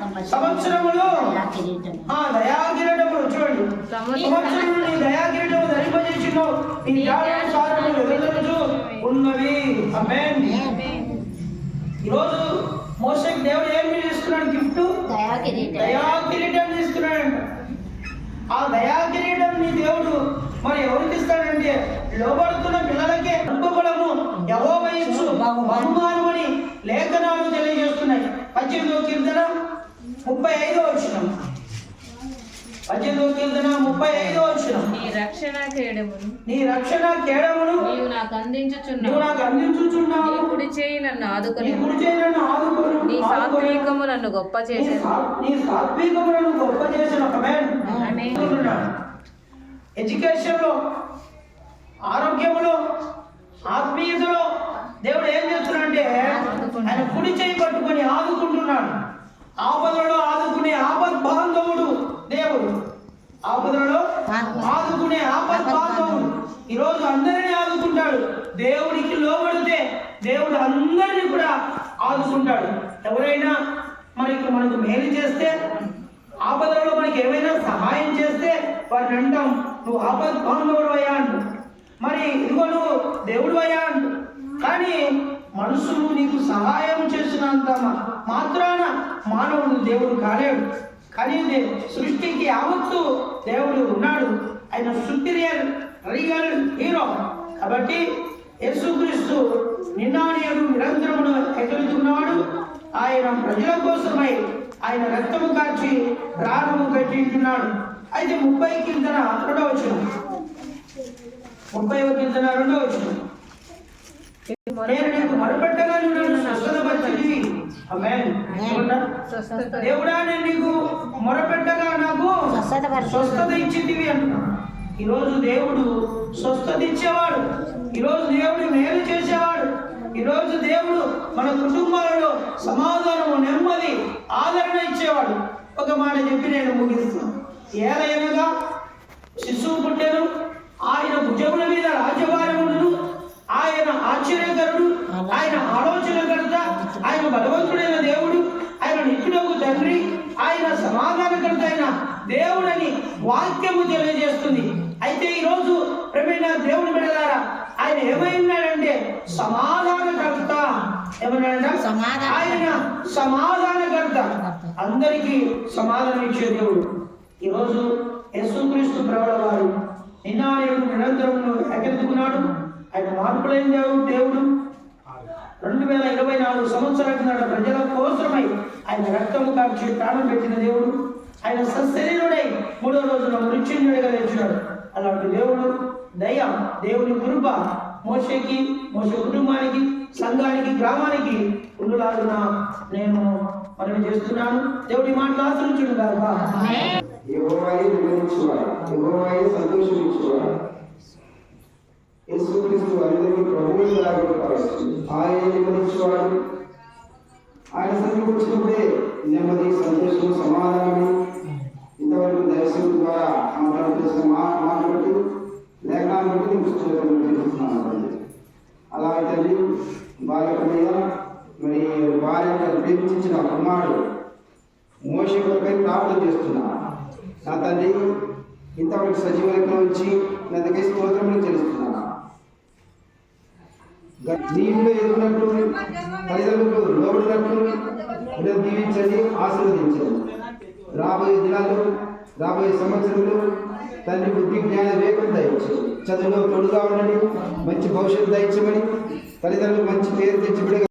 సంవత్సరములు దయా కిరీటము. ఆ దయాకిరీటములు చూడండి. సంవత్సరములు. నీ దయాకిరీటము ధరింపజేసిను నీ జాడలు సారములు ఎదురుచు ఉన్నవి. ఆమేన్. ఈరోజు మోసకి దేవుడు ఏమి ఇస్తున్నాడు గిఫ్ట్? దయా కిరీటము. దయా కిరీటం ఇస్తున్నాడంట ఆ దయా కిరీటం నీ దేవుడు మరి ఎవరికి ఇస్తాడంటే లోబడుతున్న పిల్లలకే అనుభవము బహుమానమని లేఖనాలు తెలియజేస్తున్నాయి పద్దెనిమిదో కీర్తన ముప్పై ఐదో వచ్చిన పద్దెనిమిదో కీర్తన ముప్పై ఐదో వచ్చిన నీ రక్షణ కేడమును నీ రక్షణ కేడమును నీవు నాకు నువ్వు అందించుచున్నావు నాకు అందించుచున్నావు. నీ కుడి చేయి నన్ను ఆదుకొని కుడి చేయనన్ను ఆదుకోను నీ. సాత్వికము నన్ను గొప్ప నీ చేసేది. సా- నీ సాత్వికములను గొప్ప చేసిన ఆమేన్. ఎడ్యుకేషన్లో ఆరోగ్యములో ఆత్మీయతలో దేవుడు ఏం చేస్తున్నాడంటే ఆయన కుడి చేయి పట్టుకొని ఆదుకుంటున్నాడు. ఆపదలలో ఆదుకునే ఆపద్ బాంధవుడు దేవుడు. ఆపదలలో ఆదుకునే ఆపద్ బాంధవుడు ఈరోజు అందరినీ ఆదుకుంటాడు. దేవుడికి లోబడితే దేవుడు అందరినీ కూడా ఆదుకుంటాడు. ఎవరైనా మనకి మనకు మేలు చేస్తే ఆపదలో మనకి ఏమైనా సహాయం చేస్తే వారిని అంటాం నువ్వు ఆపద బాంధవుడు అయ్యా అంటు. మరి ఇదిగో నువ్వు దేవుడు అయ్యా అంటు. కానీ మనుషులు నీకు సహాయం చేసినంత మా- మాత్రాన మానవుడు దేవుడు కాలేడు. కానీ సృష్టికి యావత్తు దేవుడు ఉన్నాడు. ఆయన సుపీరియర్ రియల్ హీరో. కాబట్టి యేసుక్రీస్తు నిన్నానేడు నిరంతరమును ఎదురుతున్నాడు ఆయన ప్రజల కోసమై ఆయన రక్తము కాచి ప్రాణము పెట్టింటున్నాడు అయితే ముప్పై కిందన రెండవ వచ్చిన ముప్పై కిందన రెండవ వచ్చిన నేను నీకు మొరపెట్టగా నువ్వు నన్ను స్వస్థతపరిచితివి. ఆమేన్. ఏమన్నా? స్వస్థత. దేవుడా నేను నీకు మొరపెట్టగా నాకు స్వస్థత ఇచ్చిందివి అంటున్నాడు ఈరోజు దేవుడు స్వస్థత ఇచ్చేవాడు. ఈరోజు దేవుడు మేలు చేసేవాడు. ఈరోజు దేవుడు మన కుటుంబాలలో సమాధానము నెమ్మది ఆదరణ ఇచ్చేవాడు. ఒక మాట చెప్పి నేను ముగిస్తాను ఏలయనగా శిశువు పుట్టెను ఆయన భుజముల ఆయన ఆలోచనకర్త ఆయన బలవంతుడైన దేవుడు ఆయన నిత్యుడకు తండ్రి ఆయన సమాధానకర్త అయిన దేవుడని వాక్యము తెలియజేస్తుంది. అయితే ఈరోజు ప్రమేణ దేవుని బిడలారా ఆయన ఏమైనాడంటే సమాధానకర్త ఏమన్నాడంట? సమాధాన- ఆయన సమాధానకర్త అందరికీ సమాధానం ఇచ్చే దేవుడు. ఈరోజు యేసుక్రీస్తు ప్రవడ వారు నిన్న నేడు నిరంతరము ఎకెత్తుకున్నాడు ఆయన మార్పులైన దేవుడు దేవుడు రెండు వేల ఇరవై నాలుగు సంవత్సరాల కిందట ప్రజల కోసమై ఆయన రక్తము కాల్చి ప్రాణం పెట్టిన దేవుడు. ఆయన సశరీరుడై మూడో రోజున మృత్యుంజుడిగా లేచినాడు. అలాంటి దేవుడు దయ దేవుని కృప మోషకి మోస కుటుంబానికి సంఘానికి గ్రామానికి ఉండులాగున నేను మనం చేస్తున్నాను. దేవుడి మాటలు ఆశ్రయించుడు కాక యెహోవాయే నిర్ణయించువాడు యెహోవాయే సంతోషించువాడు యేసుక్రీస్తు అందరికీ ప్రభువు ఆయన నిర్ణయించువాడు ఆయన సన్నిధికి వచ్చినప్పుడే నెమ్మది సంతోషం సమాధానము ఇంతవరకు దర్శనం ద్వారా మాట్లాడు చేసిన మా మాట లేఖనాన్ని బట్టి నేను పుస్తకాలను తెలుస్తున్నాను తల్లి బాలక మీద మరి వారి యొక్క ప్రేమించిన కుమారుడు మోష కొరకై ప్రార్థన చేస్తున్నా నా తండ్రి ఇంతవరకు సజీవంగా నా దగ్గర స్తోత్రములు తెలుస్తున్నాను నీటిలో ఎదుగునట్లు తల్లిదండ్రులకు లోబడినట్లు దీవించండి ఆశీర్వదించండి. రాబోయే దినాలు రాబోయే సంవత్సరంలో తండ్రి బుద్ధి జ్ఞాన వివేకం దయచండి చదువులో తోడుగా ఉండండి మంచి భవిష్యత్తు దయచమని తల్లిదండ్రులకు మంచి పేరు తెచ్చి